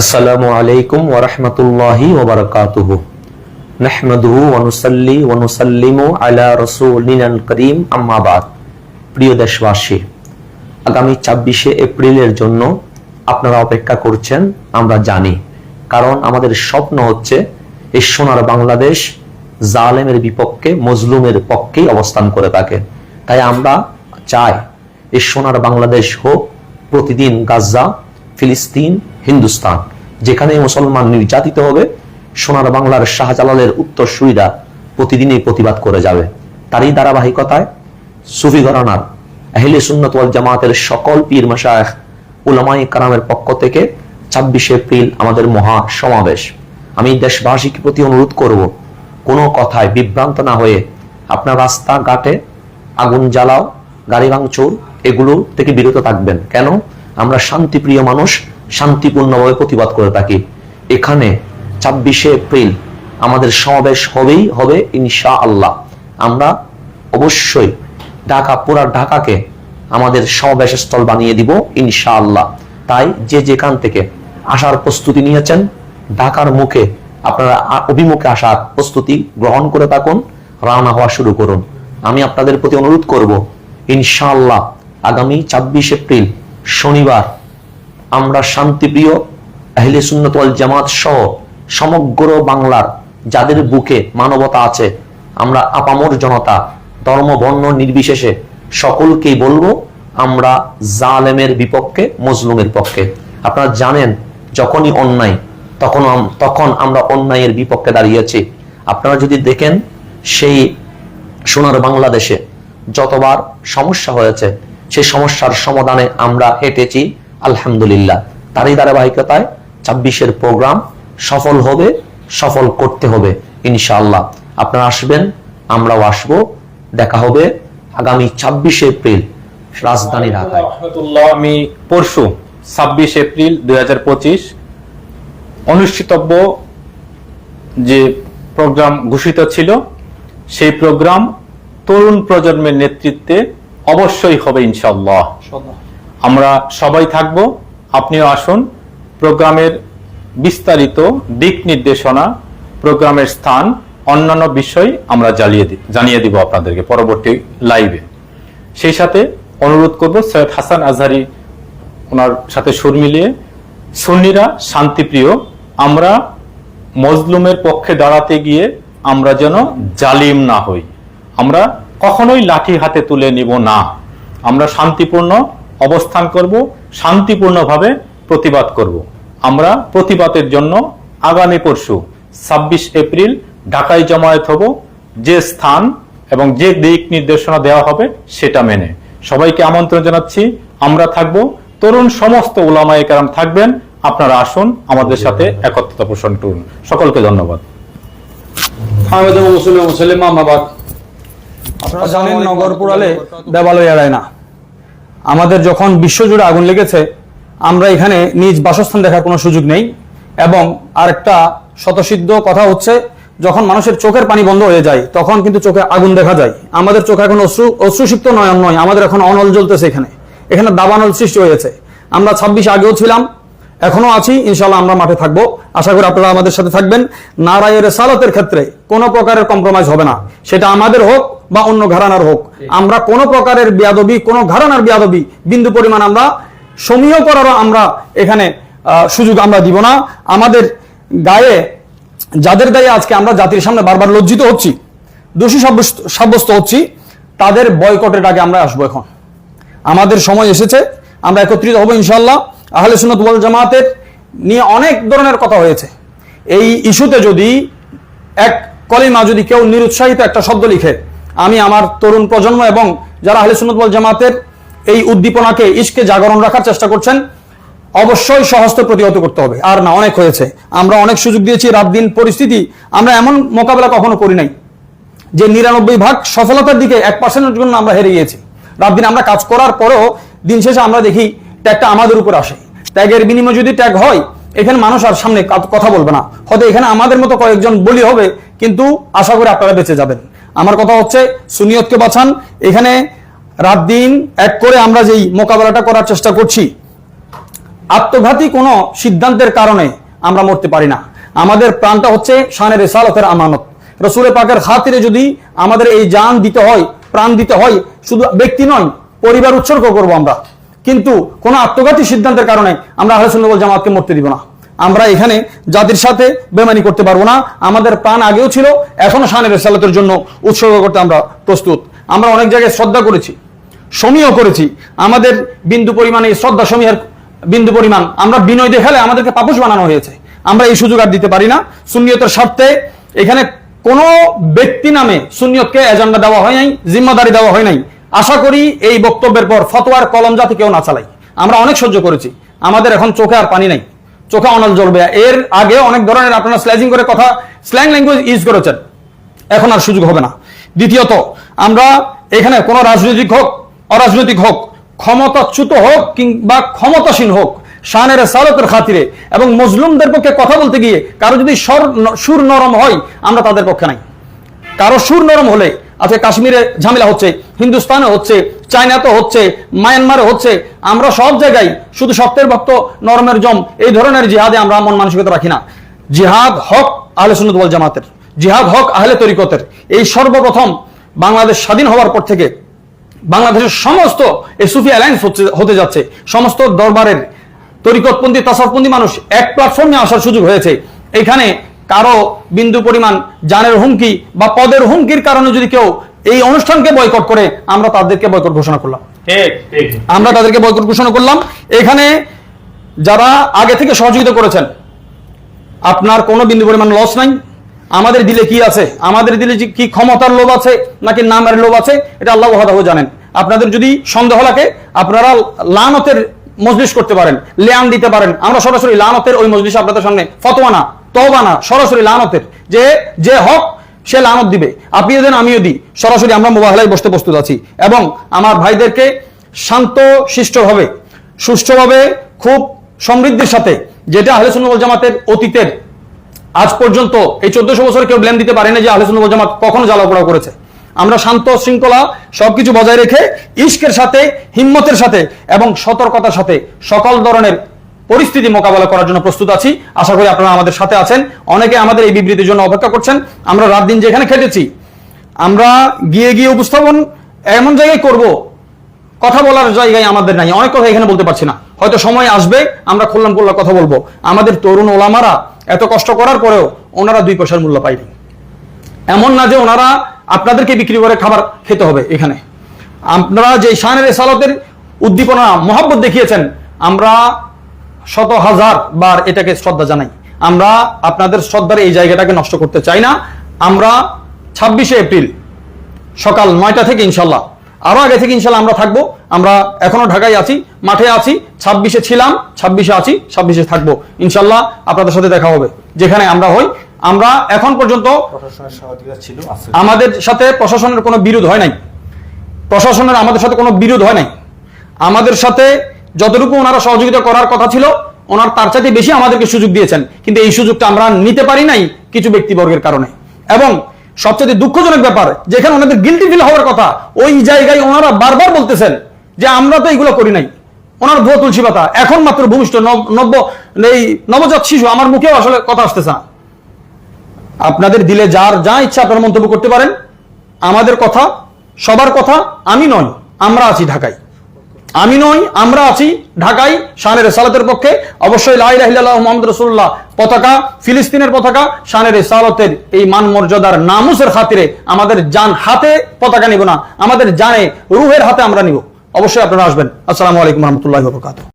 আসসালামু আলাইকুম ওরহমতুল্লাহি ওবরকাতুহ নাহমাদুহু ওয়ানুসাল্লি ওয়ানুসাল্লিমু আলা রাসূলিনাল করিম আম্মা বাদ। প্রিয় দেশবাসী, আগামী ছাব্বিশে এপ্রিলের জন্য আপনারা অপেক্ষা করছেন, আমরা জানি। কারণ আমাদের স্বপ্ন হচ্ছে এই সোনার বাংলাদেশ জালেমের বিপক্ষে, মজলুমের পক্ষেই অবস্থান করে থাকে। তাই আমরা চাই এই সোনার বাংলাদেশ হোক, প্রতিদিন গাজা ফিলিস্তিন হিন্দুস্তান, যেখানে মুসলমান নির্যাতিত হবে, সোনার বাংলার শাহজালালের উত্তর উত্তরসূরিরা প্রতিদিনই প্রতিবাদ করে যাবে। তারই ধারাবাহিকতায় সুফি ঘরানার, আহলে সুন্নত জামাতের সকল পীর মাসায়েখ উলামাই কারামের পক্ষ থেকে ছাব্বিশে এপ্রিল আমাদের মহা সমাবেশ। আমি দেশবাসীকে প্রতি অনুরোধ করব, কোনো কথায় বিভ্রান্ত না হয়ে আপনার রাস্তা ঘাটে আগুন জ্বালাও, গাড়ি ভাঙচুর এগুলো থেকে বিরত থাকবেন। কেন? আমরা শান্তিপ্রিয় মানুষ শান্তিপূর্ণভাবে প্রতিবাদ করে থাকি। এখানে ছাব্বিশে এপ্রিল আমাদের সমাবেশ হবেই, হবে ইনশা আল্লাহ আমরা অবশ্যই ঢাকা, পুরা ঢাকাকে আমাদের সমাবেশ স্থল বানিয়ে দিব ইনশা আল্লাহ তাই যে যেখান থেকে আসার প্রস্তুতি নিয়েছেন, ঢাকার মুখে আপনারা অভিমুখে আসার প্রস্তুতি গ্রহণ করে থাকুন, রওনা হওয়া শুরু করুন। আমি আপনাদের প্রতি অনুরোধ করব, ইনশাআল্লাহ আগামী ছাব্বিশ এপ্রিল শনিবার আমরা শান্তিপ্রিয় আহলে সুন্নত ওয়াল জামাত সহ সমগ্র বাংলার যাদের বুকে মানবতা আছে, আমরা আপামর জনতা, ধর্ম, বর্ণ নির্বিশেষে সকলকেই বলব, আমরা জালেমের বিপক্ষে, মজলুমের পক্ষে। আপনারা জানেন, যখনই অন্যায়, তখন তখন আমরা অন্যায়ের বিপক্ষে দাঁড়িয়েছি আপনারা যদি দেখেন, সেই সোনার বাংলাদেশে যতবার সমস্যা হয়েছে, সেই সমস্যার সমাধানে আমরা হেঁটেছি। আলহামদুলিল্লাহ। তারই ধারাবাহিকতায় ছাব্বিশের প্রোগ্রাম সফল হবে সফল করতে হবে ইনশাআল্লাহ। আপনারা আসবেন আমরাও আসব। দেখা হবে আগামী ছাব্বিশে এপ্রিল রাজধানী ঢাকায়। আমি পরশু ছাব্বিশ এপ্রিল দুই অনুষ্ঠিতব্য যে প্রোগ্রাম ঘোষিত ছিল সেই প্রোগ্রাম তরুণ প্রজন্মের নেতৃত্বে অবশ্যই হবে ইনশাল্লাহ আমরা সবাই থাকব। আপনিও আসুন। প্রোগ্রামের বিস্তারিত দিক নির্দেশনা, প্রোগ্রামের স্থান, অন্যান্য বিষয় আমরা জ্বালিয়ে জানিয়ে দিব আপনাদেরকে পরবর্তী লাইভে। সেই সাথে অনুরোধ করব, সৈয়দ হাসান আজহারি ওনার সাথে সুর মিলিয়ে, সুন্নিরা শান্তিপ্রিয়, আমরা মজলুমের পক্ষে দাঁড়াতে গিয়ে আমরা যেন জালিম না হই। আমরা কখনোই লাঠি হাতে তুলে নিব না। আমরা শান্তিপূর্ণ অবস্থান করব শান্তিপূর্ণভাবে প্রতিবাদ করব। আমরা প্রতিবাদের জন্য আগামী পরশু ছাব্বিশ এপ্রিল ঢাকায় জমায়েত হব। যে স্থান এবং যে দিক নির্দেশনা দেওয়া হবে সেটা মেনে। সবাইকে আমন্ত্রণ জানাচ্ছি আমরা থাকব। তরুণ সমস্ত ওলামায়ে কারাম থাকবেন। আপনারা আসুন আমাদের সাথে একত্রতা পোষণ করুন। সকলকে ধন্যবাদ। আপনারা জানেন নগর পুরালে দেবালয় এড়ায় না। আমাদের যখন বিশ্বজুড়ে আগুন লেগেছে, আমরা এখানে নিজ বাসস্থান দেখার কোনো সুযোগ নেই। এবং আরেকটা শতসিদ্ধ কথা হচ্ছে, যখন মানুষের চোখের পানি বন্ধ হয়ে যায়, তখন কিন্তু চোখে আগুন দেখা যায়। আমাদের চোখে এখন অশ্রু, অশ্রুসিক্ত নয়ন নয়, আমাদের এখন অনল জ্বলতেছে এখানে। এখানে দাবানল সৃষ্টি হয়েছে। আমরা ছাব্বিশ আগেও ছিলাম এখনও আছি ইনশাল্লাহ আমরা মাঠে থাকব। আশা করি আপনারা আমাদের সাথে থাকবেন। নারায়ের সালতের ক্ষেত্রে কোনো প্রকারের কম্প্রোমাইজ হবে না। সেটা আমাদের হোক বা অন্য ঘরানার হোক। আমরা কোনো প্রকারের বিয়াদবি কোনো ঘরানার বিয়াদবি বিন্দু পরিমাণ আমরা সমীহ করারও আমরা এখানে সুযোগ আমরা দিব না। আমাদের গায়ে যাদের গায়ে আজকে আমরা জাতির সামনে বারবার লজ্জিত হচ্ছি দোষী সাব্যস্ত সাব্যস্ত হচ্ছি তাদের বয়কটের আগে আমরা আসব এখন। আমাদের সময় এসেছে আমরা একত্রিত হব ইনশাল্লাহ আহলে সুন্নত ওয়াল জামাতের নিয়ে অনেক ধরনের কথা হয়েছে। এই ইস্যুতে যদি এক কলিমা যদি কেউ নিরুৎসাহিত একটা শব্দ লিখে আমি আমার তরুণ প্রজন্ম এবং যারা আহলে জামাতের এই উদ্দীপনাকে ইস্কে জাগরণ রাখার চেষ্টা করছেন, অবশ্যই সহস্ত প্রতিহত করতে হবে। আর না, অনেক হয়েছে। আমরা অনেক সুযোগ দিয়েছি, রাত দিন পরিস্থিতি আমরা এমন মোকাবেলা কখনো করি নাই। যে নিরানব্বই ভাগ সফলতার দিকে এক পার্সেন্টের জন্য আমরা হেরে গিয়েছি। রাত দিন আমরা কাজ করার পরেও দিন শেষে আমরা দেখি ট্যাগটা আমাদের উপর আসে। ট্যাগের বিনিময়ে যদি ট্যাগ হয়, এখানে মানুষ আর সামনে কথা বলবে না। হয়তো এখানে আমাদের মতো কয়েকজন বলি হবে, কিন্তু আশা করি আপনারা বেঁচে যাবেন। আমার কথা হচ্ছে সুনিয়তকে বাঁচান। এখানে রাত দিন এক করে আমরা যেই মোকাবেলাটা করার চেষ্টা করছি, আত্মঘাতী কোনো সিদ্ধান্তের কারণে আমরা মরতে পারি না। আমাদের প্রাণটা হচ্ছে শানের রেসালতের আমানত। রসুল পাকের খাতিরে যদি আমাদের এই জান দিতে হয়, প্রাণ দিতে হয়, শুধু ব্যক্তি নয় পরিবার উৎসর্গ করব আমরা। কিন্তু কোনো আত্মঘাতী সিদ্ধান্তের কারণে আমরা আহলে ওয়াল জামাতকে মরতে দিব না। আমরা এখানে জাতির সাথে বেমানি করতে পারব না। আমাদের প্রাণ আগেও ছিল, এখনও শানের রেসালতের জন্য উৎসর্গ করতে আমরা প্রস্তুত। আমরা অনেক জায়গায় শ্রদ্ধা করেছি সমীহ করেছি। আমাদের বিন্দু পরিমাণে শ্রদ্ধা সমীহের বিন্দু পরিমাণ, আমরা বিনয় দেখালে আমাদেরকে পাপুষ বানানো হয়েছে। আমরা এই সুযোগ আর দিতে পারি না। সুনিয়তের স্বার্থে এখানে কোনো ব্যক্তি নামে সুন্নিয়তকে এজেন্ডা দেওয়া হয় নাই, জিম্মাদারি দেওয়া হয় নাই। আশা করি এই বক্তব্যের পর ফতোয়ার কলম যাতে কেউ না চালাই আমরা অনেক সহ্য করেছি। আমাদের এখন চোখে আর পানি নাই। চোখে অনল জ্বলবে। এর আগে অনেক ধরনের আপনারা স্ল্যাজিং করে কথা স্ল্যাং ল্যাঙ্গুয়েজ ইউজ করেছেন। এখন আর সুযোগ হবে না। দ্বিতীয়ত, আমরা এখানে কোনো রাজনৈতিক হোক, অরাজনৈতিক হোক, ক্ষমতাচ্যুত হোক কিংবা ক্ষমতাসীন হোক, শানের সালতের খাতিরে এবং মজলুমদের পক্ষে কথা বলতে গিয়ে কারও যদি সুর নরম হয়, আমরা তাদের পক্ষে নাই। কারও সুর নরম হলে আজকে কাশ্মীরে ঝামেলা হচ্ছে হিন্দুস্তানে হচ্ছে চায়নাতে হচ্ছে মায়ানমারে হচ্ছে, আমরা সব জায়গায় শুধু সত্যের ভক্ত, নরমের জম, এই ধরনের জিহাদে আমরা মন মানসিকতা রাখি না। জিহাদ হক আহলে সুন্নত জামাতের, জিহাদ হক আহলে তরিকতের। এই সর্বপ্রথম বাংলাদেশ স্বাধীন হওয়ার পর থেকে বাংলাদেশের সমস্ত এই সুফি অ্যালায়েন্স হতে যাচ্ছে। সমস্ত দরবারের তরিকতপন্থী তাসাফপন্থী মানুষ এক প্ল্যাটফর্মে আসার সুযোগ হয়েছে। এখানে কারও বিন্দু পরিমাণ জানের হুমকি বা পদের হুমকির কারণে যদি কেউ এই অনুষ্ঠানকে বয়কট করে আমরা তাদেরকে বয়কট ঘোষণা করলাম। আমরা তাদেরকে বয়কট ঘোষণা করলাম। এখানে যারা আগে থেকে সহযোগিতা করেছেন আপনার কোনো বিন্দু পরিমাণ লস নাই। আমাদের দিলে কি আছে? আমাদের দিলে কি ক্ষমতার লোভ আছে নাকি নামের লোভ আছে এটা আল্লাহ ওয়াহাদাহু জানেন। আপনাদের যদি সন্দেহ লাগে আপনারা লানতের মজলিস করতে পারেন লেয়ান দিতে পারেন। আমরা সরাসরি লানতের ওই মজলিস আপনাদের সামনে ফতোয়া না। তওবা না, সরাসরি লানতের। যে যে হক, সে লানত দিবে। আপনিও দেন আমিও দিই, সরাসরি আমরা মোবাইলায় বসতে প্রস্তুত আছি। এবং আমার ভাইদেরকে শান্ত, শিষ্টভাবে, সুষ্ঠুভাবে, খুব সমৃদ্ধির সাথে, যেটা আহলে জামাতের অতীতের, আজ পর্যন্ত, এই চোদ্দশো বছর কেউ ব্লেম দিতে পারেনি যে আহলে জামাত কখনো জ্বালাপোড়া করেছে। আমরা শান্ত, শৃঙ্খলা, সবকিছু বজায় রেখে ইস্কের সাথে, হিম্মতের সাথে এবং সতর্কতার সাথে সকল ধরনের পরিস্থিতি মোকাবেলা করার জন্য প্রস্তুত আছি। আশা করি আপনারা আমাদের সাথে আছেন। অনেকে আমাদের এই বিবৃতির জন্য অপেক্ষা করছেন। আমরা রাত দিন যেখানে খেটেছি, আমরা গিয়ে গিয়ে উপস্থাপন এমন জায়গায় করব, কথা বলার জায়গায় আমাদের নাই। অনেক কথা এখানে বলতে পারছি না। হয়তো সময় আসবে, আমরা খুললাম খুল্লা কথা বলব। আমাদের তরুণ ওলামারা এত কষ্ট করার পরেও ওনারা দুই পয়সার মূল্য পায়নি। এমন না যে ওনারা আপনাদেরকে বিক্রি করে খাবার খেতে হবে এখানে। আপনারা যে শানের সালতের উদ্দীপনা, মহাব্বত দেখিয়েছেন, আমরা শত হাজার বার এটাকে শ্রদ্ধা জানাই। আমরা আপনাদের শ্রদ্ধার এই জায়গাটাকে নষ্ট করতে চাই না। আমরা ছাব্বিশে এপ্রিল সকাল নয়টা থেকে ইনশাল্লাহ আরও আগে থেকে ইনশাল্লাহ আমরা থাকব। আমরা এখনও ঢাকায় আছি মাঠে আছি ছাব্বিশে ছিলাম ছাব্বিশে আছি ছাব্বিশে থাকব। ইনশাল্লাহ আপনাদের সাথে দেখা হবে যেখানে আমরা হই। আমরা এখন পর্যন্ত আমাদের সাথে প্রশাসনের কোনো বিরোধ হয় নাই। প্রশাসনের আমাদের সাথে কোনো বিরোধ হয় নাই। আমাদের সাথে যতটুকু ওনারা সহযোগিতা করার কথা ছিল, ওনার তার চাইতে বেশি আমাদেরকে সুযোগ দিয়েছেন। কিন্তু এই সুযোগটা আমরা নিতে পারি নাই কিছু ব্যক্তিবর্গের কারণে। এবং সবচেয়ে দুঃখজনক ব্যাপার, যেখানে ওনাদের গিলটি ফিল হওয়ার কথা, ওই জায়গায় ওনারা বারবার বলতেছেন যে আমরা তো এগুলো করি নাই। ওনার ভুয়া তুলসী পাতা, এখন মাত্র ভূমিষ্ঠ নব্য, এই নবজাত শিশু, আমার মুখেও আসলে কথা আসতেছে না। আপনাদের দিলে যার যা ইচ্ছা আপনারা মন্তব্য করতে পারেন। আমাদের কথা, সবার কথা, আমি নয়, আমরা আছি ঢাকায়। আমি নই, আমরা আছি ঢাকায় শানের সালাতের পক্ষে। অবশ্যই লাই ইলাহা মোহাম্মদ রসুল্লাহ পতাকা, ফিলিস্তিনের পতাকা, শানের সালাতের এই মান মর্যাদার নামুসের খাতিরে আমাদের যান হাতে পতাকা নিব না, আমাদের জানে রুহের হাতে আমরা নিব। অবশ্যই আপনারা আসবেন। আসসালামু আলাইকুম রহমতুল্লাহ